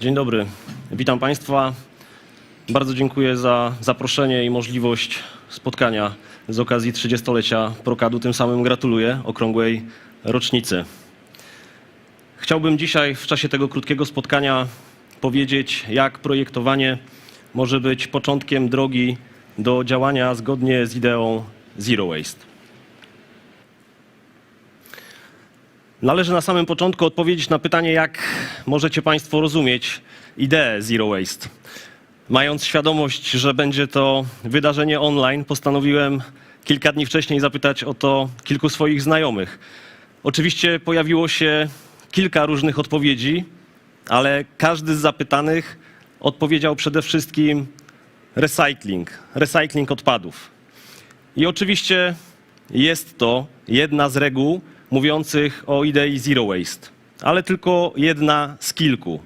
Dzień dobry, witam Państwa. Bardzo dziękuję za zaproszenie i możliwość spotkania z okazji 30-lecia Prokadu. Tym samym gratuluję okrągłej rocznicy. Chciałbym dzisiaj w czasie tego krótkiego spotkania powiedzieć, jak projektowanie może być początkiem drogi do działania zgodnie z ideą Zero Waste. Należy na samym początku odpowiedzieć na pytanie, jak możecie Państwo rozumieć ideę Zero Waste. Mając świadomość, że będzie to wydarzenie online, postanowiłem kilka dni wcześniej zapytać o to kilku swoich znajomych. Oczywiście pojawiło się kilka różnych odpowiedzi, ale każdy z zapytanych odpowiedział przede wszystkim recycling, recycling odpadów. I oczywiście jest to jedna z reguł mówiących o idei zero waste, ale tylko jedna z kilku.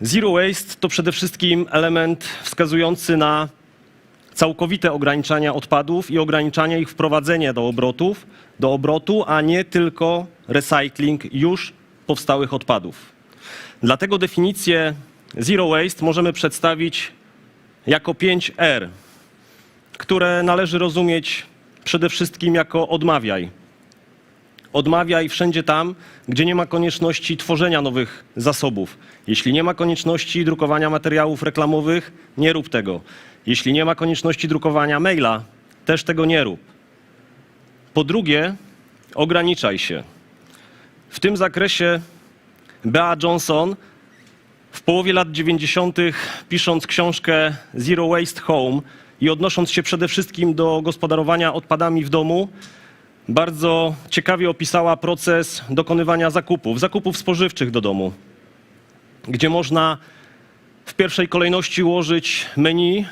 Zero waste to przede wszystkim element wskazujący na całkowite ograniczanie odpadów i ograniczanie ich wprowadzenia do obrotów, do obrotu, a nie tylko recycling już powstałych odpadów. Dlatego definicję zero waste możemy przedstawić jako 5R, które należy rozumieć przede wszystkim jako odmawiaj. Odmawiaj wszędzie tam, gdzie nie ma konieczności tworzenia nowych zasobów. Jeśli nie ma konieczności drukowania materiałów reklamowych, nie rób tego. Jeśli nie ma konieczności drukowania maila, też tego nie rób. Po drugie, ograniczaj się. W tym zakresie Bea Johnson w połowie lat 90., pisząc książkę Zero Waste Home i odnosząc się przede wszystkim do gospodarowania odpadami w domu, bardzo ciekawie opisała proces dokonywania zakupów, zakupów spożywczych do domu, gdzie można w pierwszej kolejności ułożyć menu,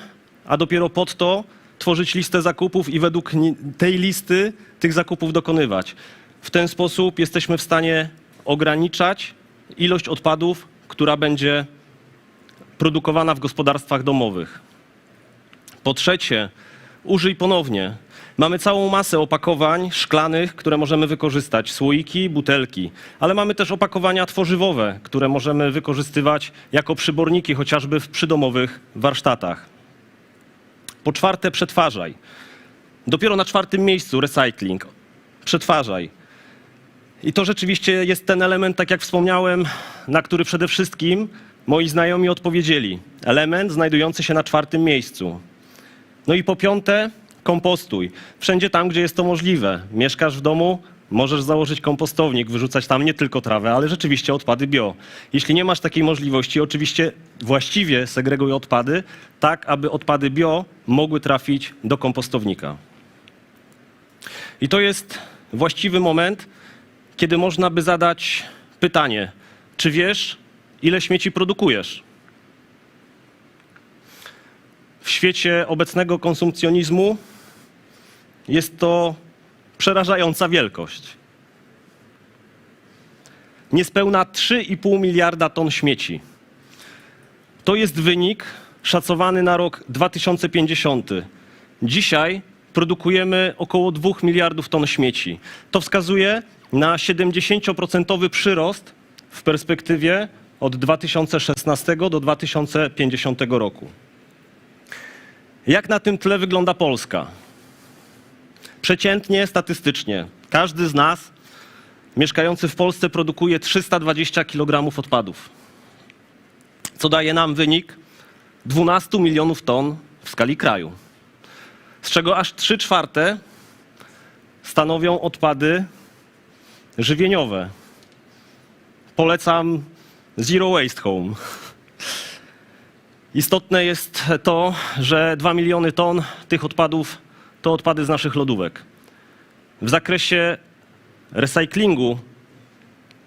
a dopiero pod to tworzyć listę zakupów i według tej listy tych zakupów dokonywać. W ten sposób jesteśmy w stanie ograniczać ilość odpadów, która będzie produkowana w gospodarstwach domowych. Po trzecie, użyj ponownie. Mamy całą masę opakowań szklanych, które możemy wykorzystać, słoiki, butelki, ale mamy też opakowania tworzywowe, które możemy wykorzystywać jako przyborniki chociażby w przydomowych warsztatach. Po czwarte, przetwarzaj. Dopiero na czwartym miejscu recycling. Przetwarzaj. I to rzeczywiście jest ten element, tak jak wspomniałem, na który przede wszystkim moi znajomi odpowiedzieli. Element znajdujący się na czwartym miejscu. No i po piąte, kompostuj. Wszędzie tam, gdzie jest to możliwe. Mieszkasz w domu, możesz założyć kompostownik, wyrzucać tam nie tylko trawę, ale rzeczywiście odpady bio. Jeśli nie masz takiej możliwości, oczywiście właściwie segreguj odpady, tak aby odpady bio mogły trafić do kompostownika. I to jest właściwy moment, kiedy można by zadać pytanie, czy wiesz, ile śmieci produkujesz? W świecie obecnego konsumpcjonizmu jest to przerażająca wielkość. Niespełna 3,5 miliarda ton śmieci. To jest wynik szacowany na rok 2050. Dzisiaj produkujemy około 2 miliardów ton śmieci. To wskazuje na 70% przyrost w perspektywie od 2016 do 2050 roku. Jak na tym tle wygląda Polska? Przeciętnie, statystycznie, każdy z nas mieszkający w Polsce produkuje 320 kg odpadów, co daje nam wynik 12 milionów ton w skali kraju, z czego aż 3 czwarte stanowią odpady żywieniowe. Polecam Zero Waste Home. Istotne jest to, że 2 miliony ton tych odpadów to odpady z naszych lodówek. W zakresie recyklingu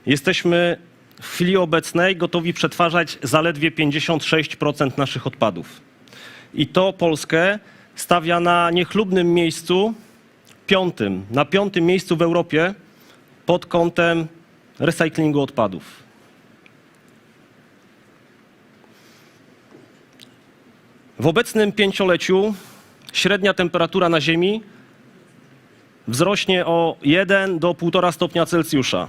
jesteśmy w chwili obecnej gotowi przetwarzać zaledwie 56% naszych odpadów. I to Polskę stawia na niechlubnym miejscu, piątym, na piątym miejscu w Europie pod kątem recyklingu odpadów. W obecnym pięcioleciu średnia temperatura na Ziemi wzrośnie o 1 do 1,5 stopnia Celsjusza.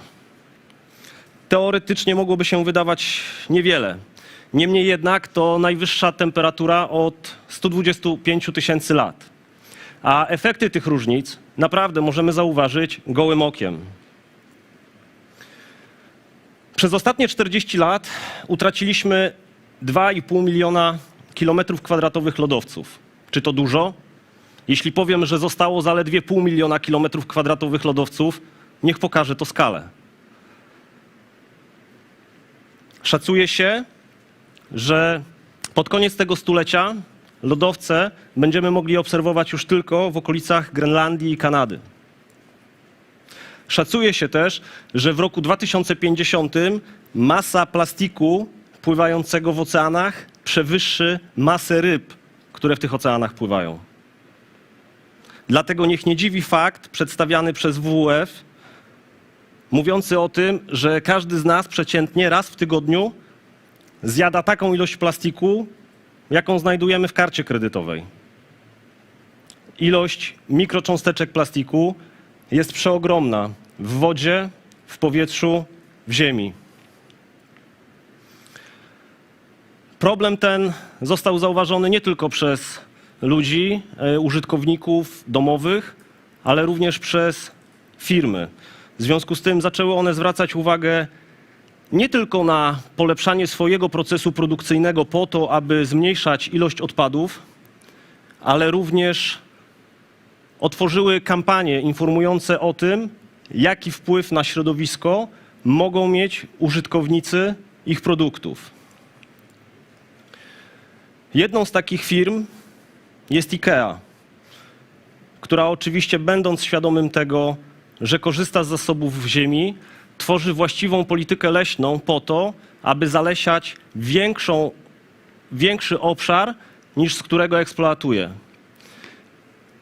Teoretycznie mogłoby się wydawać niewiele, Niemniej jednak to najwyższa temperatura od 125 tysięcy lat. A efekty tych różnic naprawdę możemy zauważyć gołym okiem. Przez ostatnie 40 lat utraciliśmy 2,5 miliona kilometrów kwadratowych lodowców. Czy to dużo? Jeśli powiem, że zostało zaledwie pół miliona kilometrów kwadratowych lodowców, niech pokaże to skalę. Szacuje się, że pod koniec tego stulecia lodowce będziemy mogli obserwować już tylko w okolicach Grenlandii i Kanady. Szacuje się też, że w roku 2050 masa plastiku pływającego w oceanach przewyższy masę ryb, które w tych oceanach pływają. Dlatego niech nie dziwi fakt przedstawiany przez WWF, mówiący o tym, że każdy z nas przeciętnie raz w tygodniu zjada taką ilość plastiku, jaką znajdujemy w karcie kredytowej. Ilość mikrocząsteczek plastiku jest przeogromna w wodzie, w powietrzu, w ziemi. Problem ten został zauważony nie tylko przez ludzi, e, użytkowników domowych, ale również przez firmy. W związku z tym zaczęły one zwracać uwagę nie tylko na polepszanie swojego procesu produkcyjnego po to, aby zmniejszać ilość odpadów, ale również otworzyły kampanie informujące o tym, jaki wpływ na środowisko mogą mieć użytkownicy ich produktów. Jedną z takich firm jest IKEA, która oczywiście, będąc świadomym tego, że korzysta z zasobów ziemi, tworzy właściwą politykę leśną po to, aby zalesiać większą, większy obszar, niż z którego eksploatuje.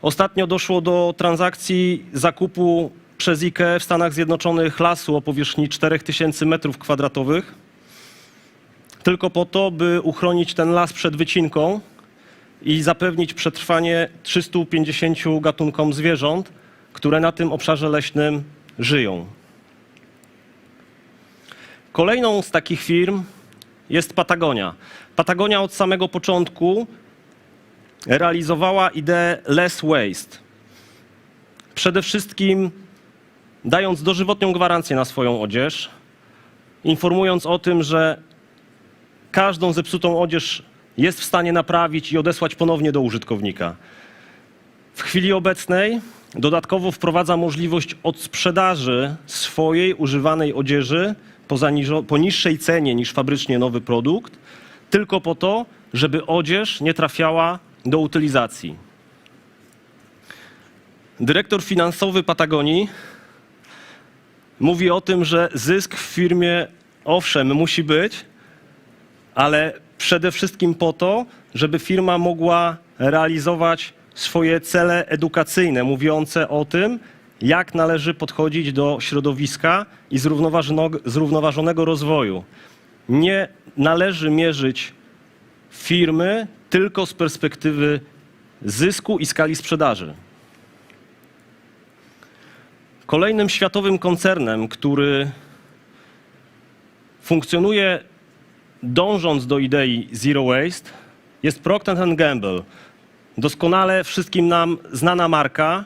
Ostatnio doszło do transakcji zakupu przez IKEA w Stanach Zjednoczonych lasu o powierzchni 4000 m2, tylko po to, by uchronić ten las przed wycinką i zapewnić przetrwanie 350 gatunkom zwierząt, które na tym obszarze leśnym żyją. Kolejną z takich firm jest Patagonia. Patagonia od samego początku realizowała ideę less waste. Przede wszystkim dając dożywotnią gwarancję na swoją odzież, informując o tym, że każdą zepsutą odzież jest w stanie naprawić i odesłać ponownie do użytkownika. W chwili obecnej dodatkowo wprowadza możliwość odsprzedaży swojej używanej odzieży po, niższej cenie niż fabrycznie nowy produkt, tylko po to, żeby odzież nie trafiała do utylizacji. Dyrektor finansowy Patagonii mówi o tym, że zysk w firmie owszem musi być, ale przede wszystkim po to, żeby firma mogła realizować swoje cele edukacyjne, mówiące o tym, jak należy podchodzić do środowiska i zrównoważonego, rozwoju. Nie należy mierzyć firmy tylko z perspektywy zysku i skali sprzedaży. Kolejnym światowym koncernem, który funkcjonuje dążąc do idei zero waste, jest Procter Gamble. Doskonale wszystkim nam znana marka,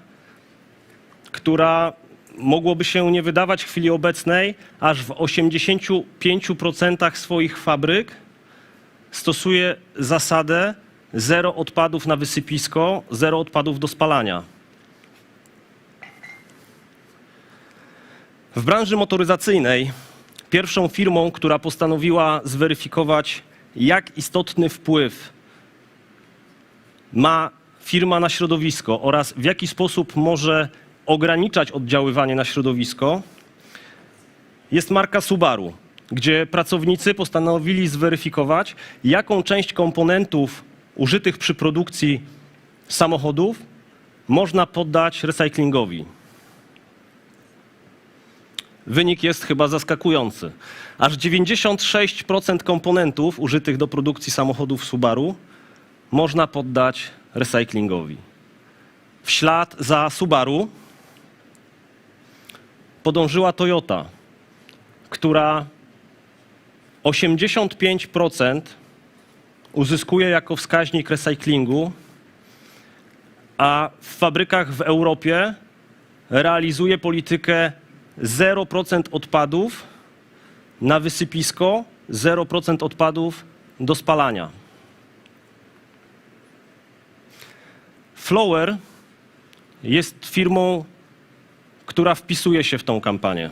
która mogłoby się nie wydawać w chwili obecnej, aż w 85% swoich fabryk stosuje zasadę zero odpadów na wysypisko, zero odpadów do spalania. W branży motoryzacyjnej pierwszą firmą, która postanowiła zweryfikować, jak istotny wpływ ma firma na środowisko oraz w jaki sposób może ograniczać oddziaływanie na środowisko, jest marka Subaru, gdzie pracownicy postanowili zweryfikować, jaką część komponentów użytych przy produkcji samochodów można poddać recyklingowi. Wynik jest chyba zaskakujący. Aż 96% komponentów użytych do produkcji samochodów Subaru można poddać recyklingowi. W ślad za Subaru podążyła Toyota, która 85% uzyskuje jako wskaźnik recyklingu, a w fabrykach w Europie realizuje politykę 0% odpadów na wysypisko, 0% odpadów do spalania. Flower jest firmą, która wpisuje się w tą kampanię.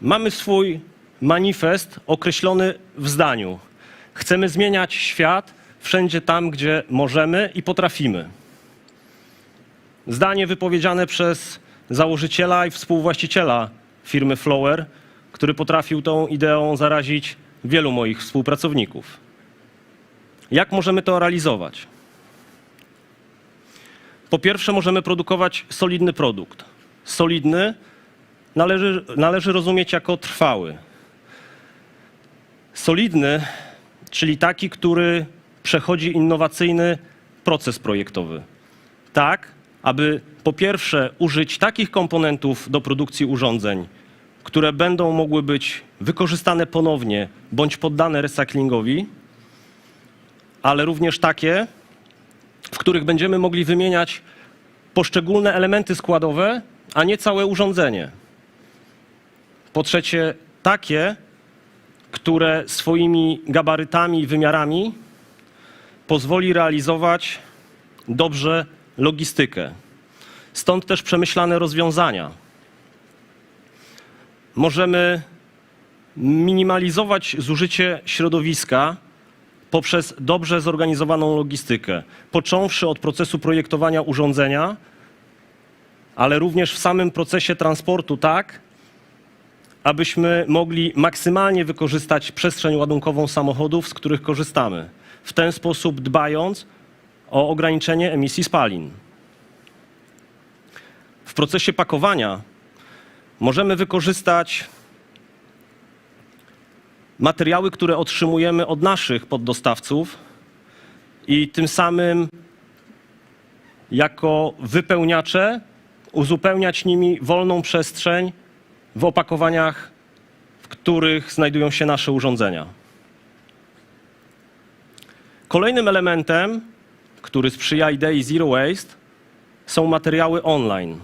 Mamy swój manifest określony w zdaniu. Chcemy zmieniać świat wszędzie tam, gdzie możemy i potrafimy. Zdanie wypowiedziane przez założyciela i współwłaściciela firmy Flower, który potrafił tą ideą zarazić wielu moich współpracowników. Jak możemy to realizować? Po pierwsze, możemy produkować solidny produkt. Solidny należy, należy rozumieć jako trwały. Solidny, czyli taki, który przechodzi innowacyjny proces projektowy. Tak, aby po pierwsze użyć takich komponentów do produkcji urządzeń, które będą mogły być wykorzystane ponownie bądź poddane recyklingowi, ale również takie, w których będziemy mogli wymieniać poszczególne elementy składowe, a nie całe urządzenie. Po trzecie, takie, które swoimi gabarytami i wymiarami pozwoli realizować dobrze logistykę. Stąd też przemyślane rozwiązania. Możemy minimalizować zużycie środowiska poprzez dobrze zorganizowaną logistykę, począwszy od procesu projektowania urządzenia, ale również w samym procesie transportu, tak, abyśmy mogli maksymalnie wykorzystać przestrzeń ładunkową samochodów, z których korzystamy. W ten sposób dbając o ograniczenie emisji spalin. W procesie pakowania możemy wykorzystać materiały, które otrzymujemy od naszych poddostawców i tym samym jako wypełniacze uzupełniać nimi wolną przestrzeń w opakowaniach, w których znajdują się nasze urządzenia. Kolejnym elementem, który sprzyja idei Zero Waste, są materiały online.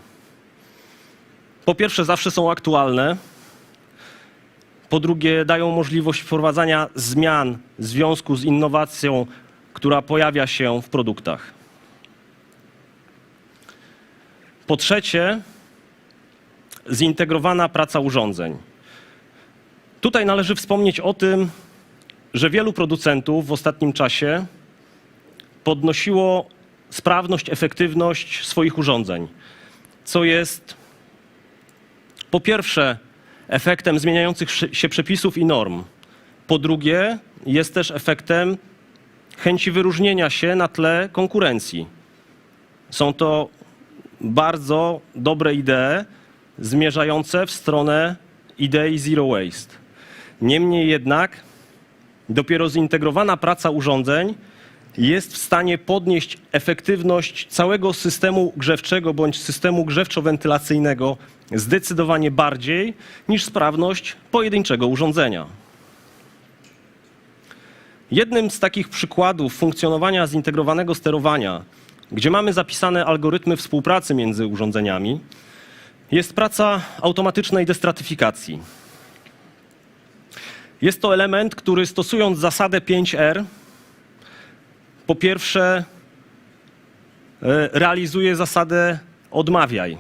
Po pierwsze, zawsze są aktualne. Po drugie, dają możliwość wprowadzania zmian w związku z innowacją, która pojawia się w produktach. Po trzecie, zintegrowana praca urządzeń. Tutaj należy wspomnieć o tym, że wielu producentów w ostatnim czasie podnosiło sprawność, efektywność swoich urządzeń, co jest po pierwsze efektem zmieniających się przepisów i norm. Po drugie, jest też efektem chęci wyróżnienia się na tle konkurencji. Są to bardzo dobre idee zmierzające w stronę idei zero waste. Niemniej jednak dopiero zintegrowana praca urządzeń jest w stanie podnieść efektywność całego systemu grzewczego bądź systemu grzewczo-wentylacyjnego zdecydowanie bardziej niż sprawność pojedynczego urządzenia. Jednym z takich przykładów funkcjonowania zintegrowanego sterowania, gdzie mamy zapisane algorytmy współpracy między urządzeniami, jest praca automatycznej destratyfikacji. Jest to element, który stosując zasadę 5R, po pierwsze e, realizuje zasadę odmawiaj.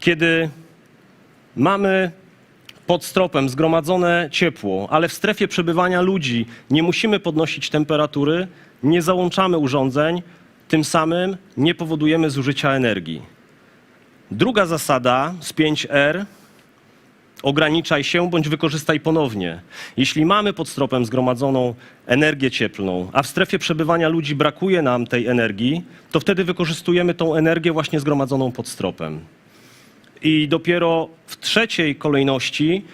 Kiedy mamy pod stropem zgromadzone ciepło, ale w strefie przebywania ludzi nie musimy podnosić temperatury, nie załączamy urządzeń, tym samym nie powodujemy zużycia energii. Druga zasada z 5R ograniczaj się bądź wykorzystaj ponownie. Jeśli mamy pod stropem zgromadzoną energię cieplną, a w strefie przebywania ludzi brakuje nam tej energii, to wtedy wykorzystujemy tą energię właśnie zgromadzoną pod stropem. I dopiero w trzeciej kolejności,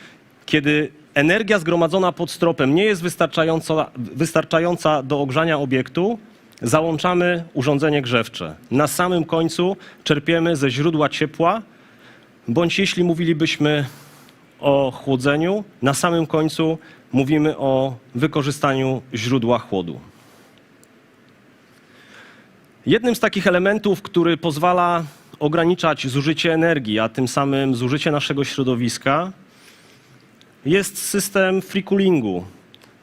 kiedy energia zgromadzona pod stropem nie jest wystarczająca, wystarczająca do ogrzania obiektu, załączamy urządzenie grzewcze. Na samym końcu czerpiemy ze źródła ciepła, bądź jeśli mówilibyśmy o chłodzeniu, na samym końcu mówimy o wykorzystaniu źródła chłodu. Jednym z takich elementów, który pozwala ograniczać zużycie energii, a tym samym zużycie naszego środowiska, jest system free coolingu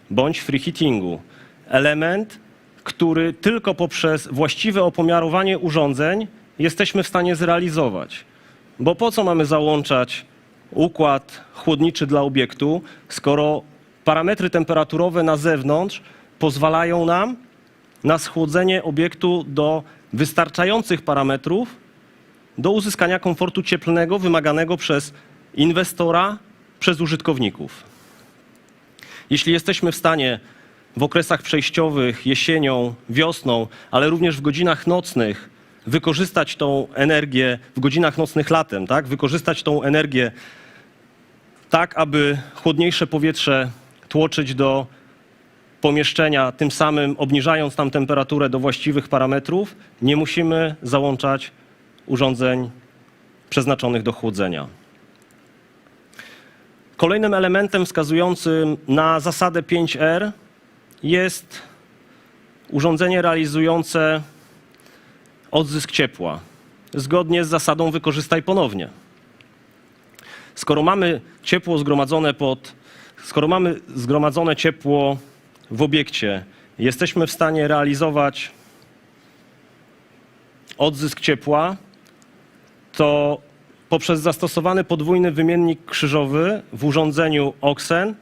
bądź free heatingu. Element, który tylko poprzez właściwe opomiarowanie urządzeń jesteśmy w stanie zrealizować. Bo po co mamy załączać układ chłodniczy dla obiektu, skoro parametry temperaturowe na zewnątrz pozwalają nam na schłodzenie obiektu do wystarczających parametrów do uzyskania komfortu cieplnego wymaganego przez inwestora, przez użytkowników. Jeśli jesteśmy w stanie w okresach przejściowych, jesienią, wiosną, ale również w godzinach nocnych wykorzystać tą energię, w godzinach nocnych latem, tak? wykorzystać tą energię tak, aby chłodniejsze powietrze tłoczyć do pomieszczenia, tym samym obniżając tam temperaturę do właściwych parametrów, nie musimy załączać urządzeń przeznaczonych do chłodzenia. Kolejnym elementem wskazującym na zasadę 5R jest urządzenie realizujące odzysk ciepła, zgodnie z zasadą wykorzystaj ponownie. Skoro mamy ciepło zgromadzone pod, skoro mamy zgromadzone ciepło w obiekcie, jesteśmy w stanie realizować odzysk ciepła, to poprzez zastosowany podwójny wymiennik krzyżowy w urządzeniu OXEN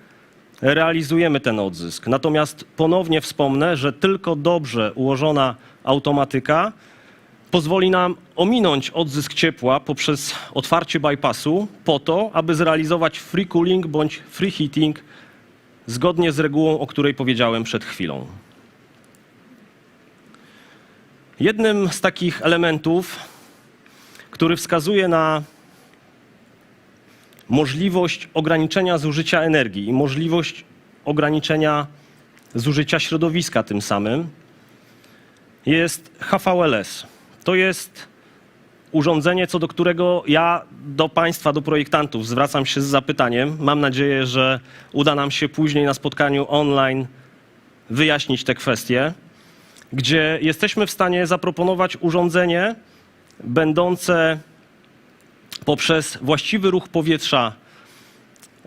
realizujemy ten odzysk. Natomiast ponownie wspomnę, że tylko dobrze ułożona automatyka pozwoli nam ominąć odzysk ciepła poprzez otwarcie bypassu po to, aby zrealizować free cooling bądź free heating zgodnie z regułą, o której powiedziałem przed chwilą. Jednym z takich elementów, który wskazuje na możliwość ograniczenia zużycia energii i możliwość ograniczenia zużycia środowiska tym samym, jest HVLS. To jest urządzenie, co do którego ja do Państwa, do projektantów zwracam się z zapytaniem. Mam nadzieję, że uda nam się później na spotkaniu online wyjaśnić te kwestie, gdzie jesteśmy w stanie zaproponować urządzenie będące poprzez właściwy ruch powietrza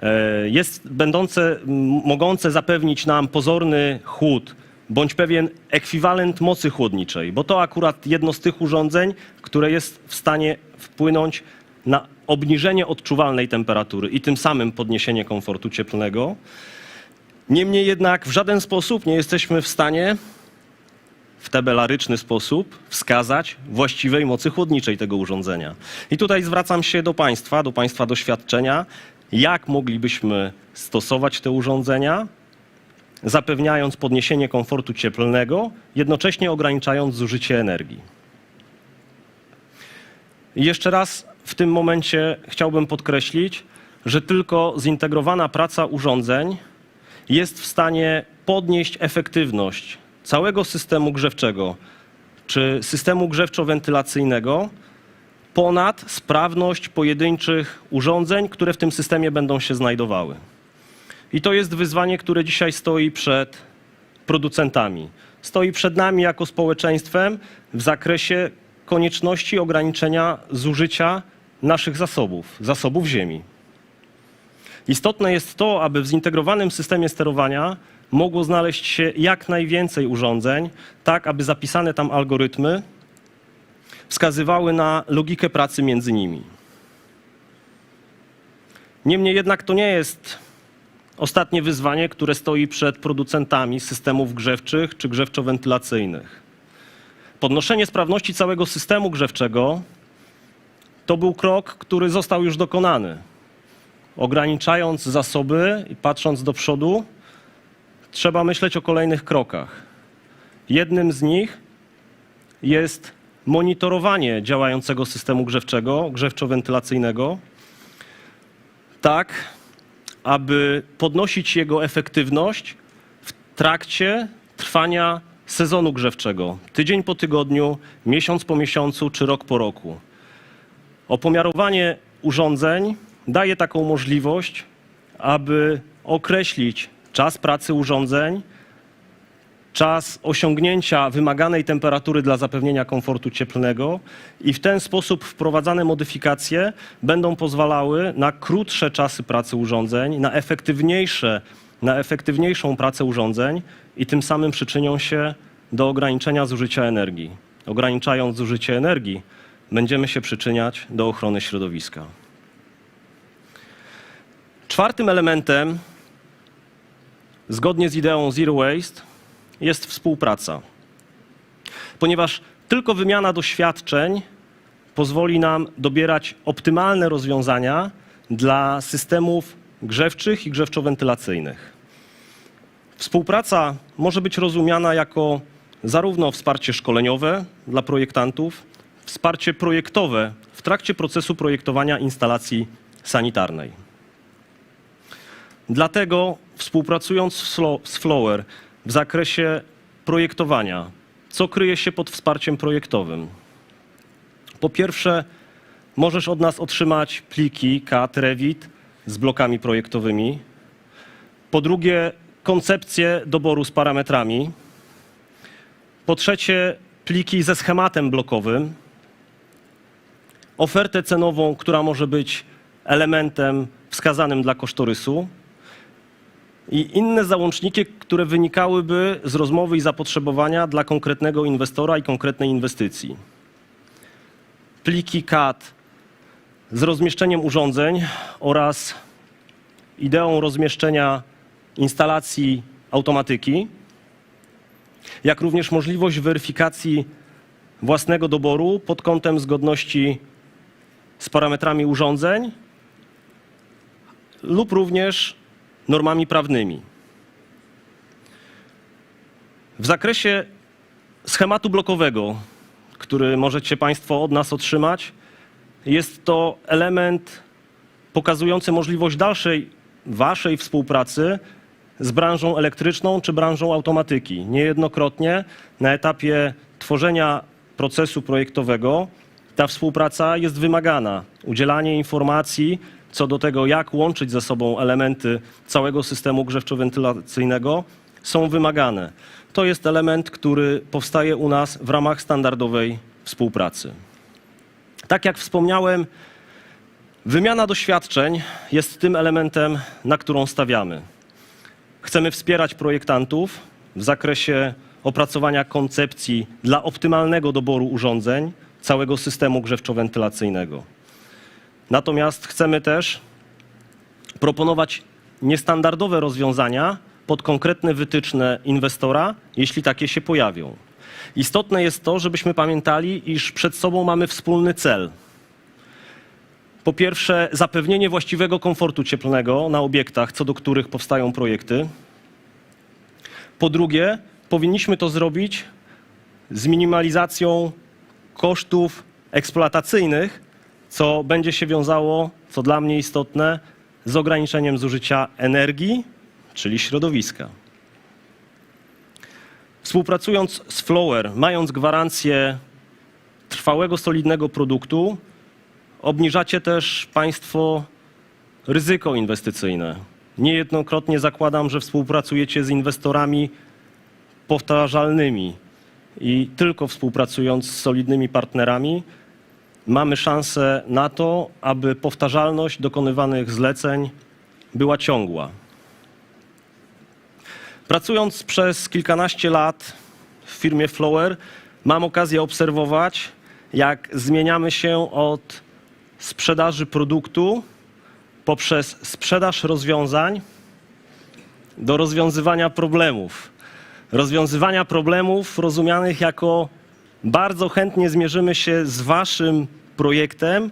e, jest będące, mogące zapewnić nam pozorny chłód bądź pewien ekwiwalent mocy chłodniczej, bo to akurat jedno z tych urządzeń, które jest w stanie wpłynąć na obniżenie odczuwalnej temperatury i tym samym podniesienie komfortu cieplnego. Niemniej jednak w żaden sposób nie jesteśmy w stanie w tabelaryczny sposób wskazać właściwej mocy chłodniczej tego urządzenia. I tutaj zwracam się do Państwa, do Państwa doświadczenia, jak moglibyśmy stosować te urządzenia, zapewniając podniesienie komfortu cieplnego, jednocześnie ograniczając zużycie energii. I jeszcze raz w tym momencie chciałbym podkreślić, że tylko zintegrowana praca urządzeń jest w stanie podnieść efektywność całego systemu grzewczego czy systemu grzewczo-wentylacyjnego ponad sprawność pojedynczych urządzeń, które w tym systemie będą się znajdowały. I to jest wyzwanie, które dzisiaj stoi przed producentami. Stoi przed nami jako społeczeństwem w zakresie konieczności ograniczenia zużycia naszych zasobów, zasobów ziemi. Istotne jest to, aby w zintegrowanym systemie sterowania mogło znaleźć się jak najwięcej urządzeń, tak aby zapisane tam algorytmy wskazywały na logikę pracy między nimi. Niemniej jednak to nie jest ostatnie wyzwanie, które stoi przed producentami systemów grzewczych czy grzewczo-wentylacyjnych. Podnoszenie sprawności całego systemu grzewczego to był krok, który został już dokonany. Ograniczając zasoby i patrząc do przodu, trzeba myśleć o kolejnych krokach. Jednym z nich jest monitorowanie działającego systemu grzewczego, grzewczo-wentylacyjnego, tak aby podnosić jego efektywność w trakcie trwania sezonu grzewczego, tydzień po tygodniu, miesiąc po miesiącu czy rok po roku. Opomiarowanie urządzeń daje taką możliwość, aby określić czas pracy urządzeń, czas osiągnięcia wymaganej temperatury dla zapewnienia komfortu cieplnego i w ten sposób wprowadzane modyfikacje będą pozwalały na krótsze czasy pracy urządzeń, na efektywniejsze, na efektywniejszą pracę urządzeń i tym samym przyczynią się do ograniczenia zużycia energii. Ograniczając zużycie energii, będziemy się przyczyniać do ochrony środowiska. Czwartym elementem, zgodnie z ideą Zero Waste, jest współpraca. Ponieważ tylko wymiana doświadczeń pozwoli nam dobierać optymalne rozwiązania dla systemów grzewczych i grzewczo-wentylacyjnych. Współpraca może być rozumiana jako zarówno wsparcie szkoleniowe dla projektantów, wsparcie projektowe w trakcie procesu projektowania instalacji sanitarnej. Dlatego współpracując z Flo- z Flower w zakresie projektowania, co kryje się pod wsparciem projektowym? Po pierwsze, możesz od nas otrzymać pliki CAD, Revit z blokami projektowymi. Po drugie, koncepcję doboru z parametrami. Po trzecie, pliki ze schematem blokowym. Ofertę cenową, która może być elementem wskazanym dla kosztorysu i inne załączniki, które wynikałyby z rozmowy i zapotrzebowania dla konkretnego inwestora i konkretnej inwestycji. Pliki CAD z rozmieszczeniem urządzeń oraz ideą rozmieszczenia instalacji automatyki, jak również możliwość weryfikacji własnego doboru pod kątem zgodności z parametrami urządzeń lub również normami prawnymi. W zakresie schematu blokowego, który możecie Państwo od nas otrzymać, jest to element pokazujący możliwość dalszej Waszej współpracy z branżą elektryczną czy branżą automatyki. Niejednokrotnie na etapie tworzenia procesu projektowego ta współpraca jest wymagana. Udzielanie informacji co do tego, jak łączyć ze sobą elementy całego systemu grzewczo-wentylacyjnego, są wymagane. To jest element, który powstaje u nas w ramach standardowej współpracy. Tak jak wspomniałem, wymiana doświadczeń jest tym elementem, na którą stawiamy. Chcemy wspierać projektantów w zakresie opracowania koncepcji dla optymalnego doboru urządzeń całego systemu grzewczo-wentylacyjnego. Natomiast chcemy też proponować niestandardowe rozwiązania pod konkretne wytyczne inwestora, jeśli takie się pojawią. Istotne jest to, żebyśmy pamiętali, iż przed sobą mamy wspólny cel. Po pierwsze, zapewnienie właściwego komfortu cieplnego na obiektach, co do których powstają projekty. Po drugie, powinniśmy to zrobić z minimalizacją kosztów eksploatacyjnych, co będzie się wiązało, co dla mnie istotne, z ograniczeniem zużycia energii, czyli środowiska. Współpracując z Flower, mając gwarancję trwałego, solidnego produktu, obniżacie też Państwo ryzyko inwestycyjne. Niejednokrotnie zakładam, że współpracujecie z inwestorami powtarzalnymi i tylko współpracując z solidnymi partnerami mamy szansę na to, aby powtarzalność dokonywanych zleceń była ciągła. Pracując przez kilkanaście lat w firmie Flower, mam okazję obserwować, jak zmieniamy się od sprzedaży produktu poprzez sprzedaż rozwiązań do rozwiązywania problemów. Rozwiązywania problemów rozumianych jako bardzo chętnie zmierzymy się z Waszym projektem,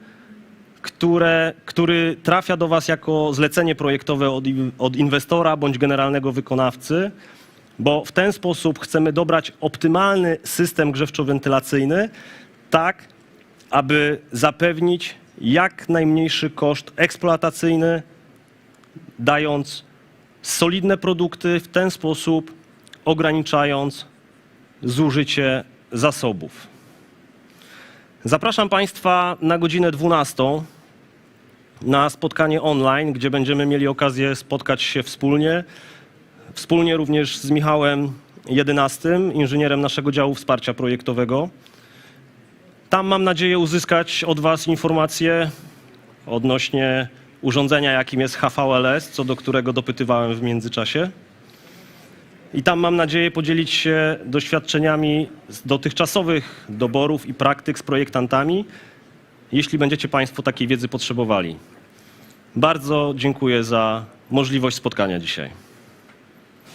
które, który trafia do Was jako zlecenie projektowe od, od inwestora bądź generalnego wykonawcy, bo w ten sposób chcemy dobrać optymalny system grzewczo-wentylacyjny, tak aby zapewnić jak najmniejszy koszt eksploatacyjny, dając solidne produkty, w ten sposób ograniczając zużycie zasobów. Zapraszam Państwa na godzinę 12, na spotkanie online, gdzie będziemy mieli okazję spotkać się wspólnie. Wspólnie również z Michałem Jedynastym, inżynierem naszego działu wsparcia projektowego. Tam mam nadzieję uzyskać od Was informacje odnośnie urządzenia, jakim jest HVLS, co do którego dopytywałem w międzyczasie. I tam mam nadzieję podzielić się doświadczeniami z dotychczasowych doborów i praktyk z projektantami, jeśli będziecie Państwo takiej wiedzy potrzebowali. Bardzo dziękuję za możliwość spotkania dzisiaj.